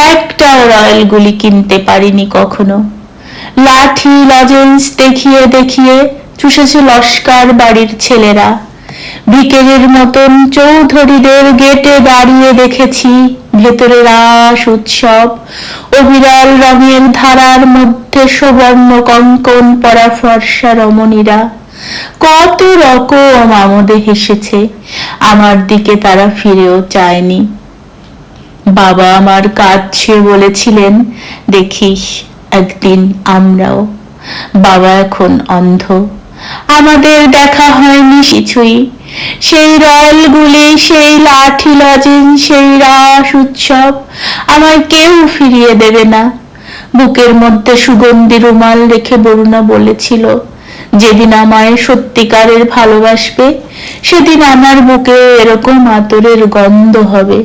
একটাও রয়্যাল গুলি কিনতে পারিনি কখনো। লাঠি, লজেন্স দেখিয়ে দেখিয়ে চুষেছে লস্কার বাড়ির ছেলেরা। বিকেলের মতন চৌধুরীদের গেটে দাঁড়িয়ে দেখেছি ভেতরে রাস উৎসব। অবিরল রঙের ধারার মধ্যে সুবর্ণ কঙ্কন পরা ফর্সা রমণীরা। কত রকম আমোদে হেসেছে। আমার দিকে তারা ফিরেও চায়নি। বাবা আমার কাঁদছে বলেছিলেন, দেখিস একদিন আমরাও। বাবা এখন অন্ধ। আমাদের দেখা হয়নি কিছুই। সেই রয়্যালগুলি সেই লাঠি লজেন, সেই রাস উৎসব আমায় কেউ ফিরিয়ে দেবে না। বুকের মধ্যে সুগন্ধি রুমাল রেখে বরুণা বলেছিল, যেদিন আমায় সত্যিকারের ভালোবাসবে, সেদিন আমার বুকে এরকম আতরের গন্ধ হবে।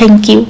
Thank you